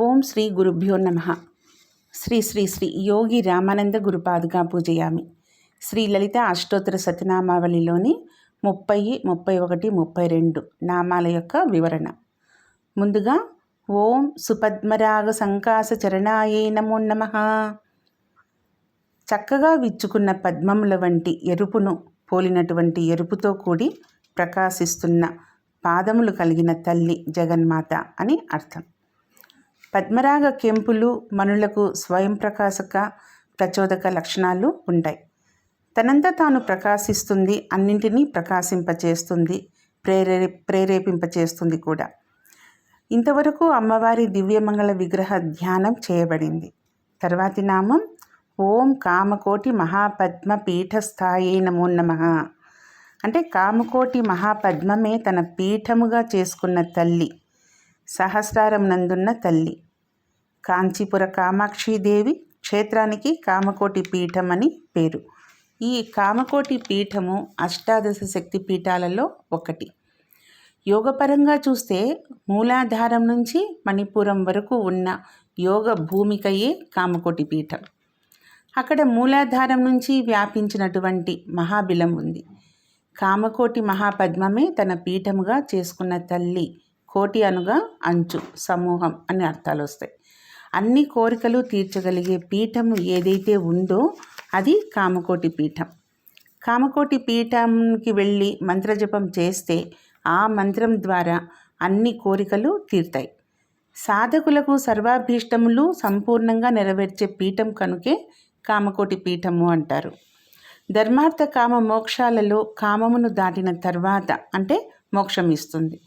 ఓం శ్రీ గురుభ్యో నమ. శ్రీ శ్రీ శ్రీ యోగి రామానంద గురుపాదుగా పూజయామి. శ్రీ లలిత అష్టోత్తర సతనామావళిలోని ముప్పై ముప్పై ఒకటి ముప్పై రెండు నామాల యొక్క వివరణ. ముందుగా ఓం సుపద్మరాగ సంకాస చరణాయే నమో నమ. చక్కగా విచ్చుకున్న పద్మముల వంటి ఎరుపును పోలినటువంటి ఎరుపుతో కూడి ప్రకాశిస్తున్న పాదములు కలిగిన తల్లి జగన్మాత అని అర్థం. పద్మరాగ కెంపులు మనులకు స్వయం ప్రకాశక ప్రచోదక లక్షణాలు ఉంటాయి. తనంతా తాను ప్రకాశిస్తుంది అన్నింటినీ ప్రకాశింపచేస్తుంది ప్రేరే ప్రేరేపింపచేస్తుంది కూడా. ఇంతవరకు అమ్మవారి దివ్యమంగళ విగ్రహ ధ్యానం చేయబడింది. తర్వాతి నామం ఓం కామకోటి మహాపద్మ పీఠస్థాయే నమో నమ. అంటే కామకోటి మహాపద్మమే తన పీఠముగా చేసుకున్న తల్లి సహస్రారం నందున్న తల్లి. కాంచీపుర కామాక్షిదేవి క్షేత్రానికి కామకోటి పీఠం అని పేరు. ఈ కామకోటి పీఠము అష్టాదశ శక్తి పీఠాలలో ఒకటి. యోగపరంగా చూస్తే మూలాధారం నుంచి మణిపురం వరకు ఉన్న యోగ భూమికయే కామకోటి పీఠం. అక్కడ మూలాధారం నుంచి వ్యాపించినటువంటి మహాబిలం ఉంది. కామకోటి మహాపద్మమే తన పీఠముగా చేసుకున్న తల్లి కోటి అనుగా అంచు సమూహం అని అర్థాలు వస్తాయి. అన్ని కోరికలు తీర్చగలిగే పీఠము ఏదైతే ఉందో అది కామకోటి పీఠం. కామకోటి పీఠంకి వెళ్ళి మంత్రజపం చేస్తే ఆ మంత్రం ద్వారా అన్ని కోరికలు తీరుతాయి. సాధకులకు సర్వాభీష్టములు సంపూర్ణంగా నెరవేర్చే పీఠం కనుకే కామకోటి పీఠము అంటారు. ధర్మార్థ కామ మోక్షాలలో కామమును దాటిన తర్వాత అంటే మోక్షం ఇస్తుంది.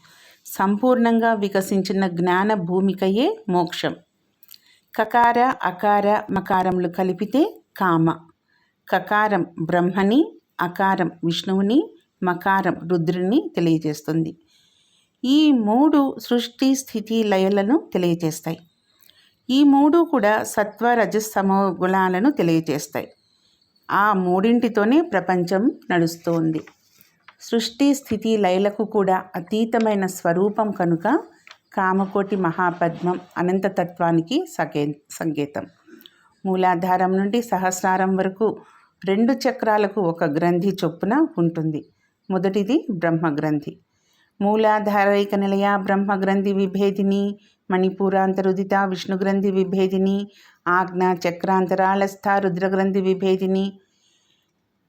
సంపూర్ణంగా వికసించిన జ్ఞాన భూమికయే మోక్షం. కకార అకార మకారములు కలిపితే కామ. కకారం బ్రహ్మని అకారం విష్ణువుని మకారం రుద్రుని తెలియజేస్తుంది. ఈ మూడు సృష్టి స్థితి లయలను తెలియజేస్తాయి. ఈ మూడు కూడా సత్వ రజస్తమో గుణాలను తెలియజేస్తాయి. ఆ మూడింటితోనే ప్రపంచం నడుస్తోంది. సృష్టి స్థితి లయలకు కూడా అతీతమైన స్వరూపం కనుక కామకోటి మహాపద్మం అనంతతత్వానికి సకే సంకేతం. మూలాధారం నుండి సహస్రారం వరకు రెండు చక్రాలకు ఒక గ్రంథి చొప్పున ఉంటుంది. మొదటిది బ్రహ్మగ్రంథి. మూలాధారైక నిలయ బ్రహ్మగ్రంథి విభేదిని మణిపూరాంతరుదిత విష్ణుగ్రంథి విభేదిని ఆజ్ఞ చక్రాంతరాళస్థ రుద్రగ్రంథి విభేదిని.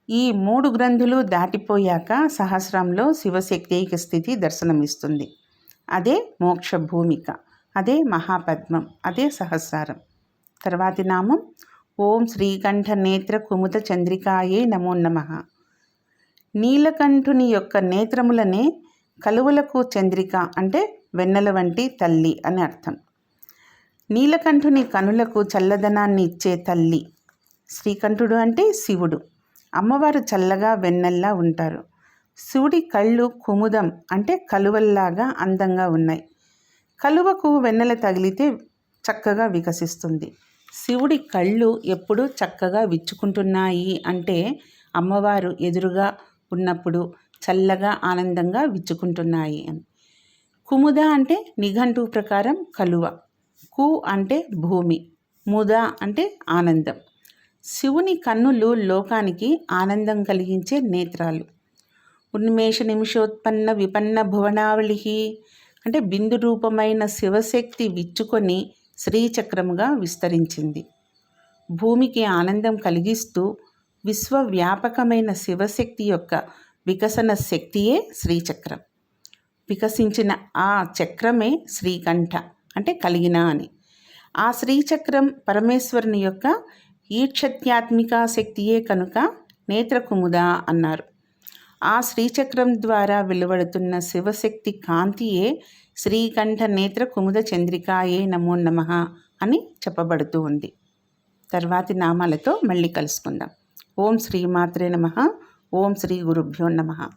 ఈ మూడు గ్రంథులు దాటిపోయాక సహస్రంలో శివశక్తి స్థితి దర్శనమిస్తుంది. అదే మోక్ష భూమిక అదే మహాపద్మం అదే సహస్రారం. తర్వాతి నామం ఓం శ్రీకంఠ నేత్ర కుముద చంద్రికాయే నమో నమ. నీలకంఠుని యొక్క నేత్రములనే కలువులకు చంద్రిక అంటే వెన్నెల వంటి తల్లి అని అర్థం. నీలకంఠుని కనులకు చల్లదనాన్ని ఇచ్చే తల్లి. శ్రీకంఠుడు అంటే శివుడు. అమ్మవారు చల్లగా వెన్నెల్లా ఉంటారు. శివుడి కళ్ళు కుముదం అంటే కలువల్లాగా అందంగా ఉన్నాయి. కలువకు వెన్నెల తగిలితే చక్కగా వికసిస్తుంది. శివుడి కళ్ళు ఎప్పుడు చక్కగా విచ్చుకుంటున్నాయి అంటే అమ్మవారు ఎదురుగా ఉన్నప్పుడు చల్లగా ఆనందంగా విచ్చుకుంటున్నాయి. అని కుముద అంటే నిఘంటు ప్రకారం కలువ. కు అంటే భూమి. ముద అంటే ఆనందం. శివుని కన్నులు లోకానికి ఆనందం కలిగించే నేత్రాలు. ఉన్మేష నిమిషోత్పన్న విపన్న భువనావళి అంటే బిందు రూపమైన శివశక్తి విచ్చుకొని శ్రీచక్రముగా విస్తరించింది. భూమికి ఆనందం కలిగిస్తూ విశ్వవ్యాపకమైన శివశక్తి యొక్క వికసన శక్తియే శ్రీచక్రం. వికసించిన ఆ చక్రమే శ్రీకంఠ అంటే కలిగిన అని. ఆ శ్రీచక్రం పరమేశ్వరుని యొక్క ఈక్షత్యాత్మిక శక్తియే కనుక నేత్రకుముద అన్నారు. ఆ శ్రీచక్రం ద్వారా వెలువడుతున్న శివశక్తి కాంతియే శ్రీకంఠ నేత్ర కుముద చంద్రికాయే నమో నమ అని చెప్పబడుతూ ఉంది. తర్వాతి నామాలతో మళ్ళీ కలుసుకుందాం. ఓం శ్రీమాత్రే నమ. ఓం శ్రీ గురుభ్యో నమ.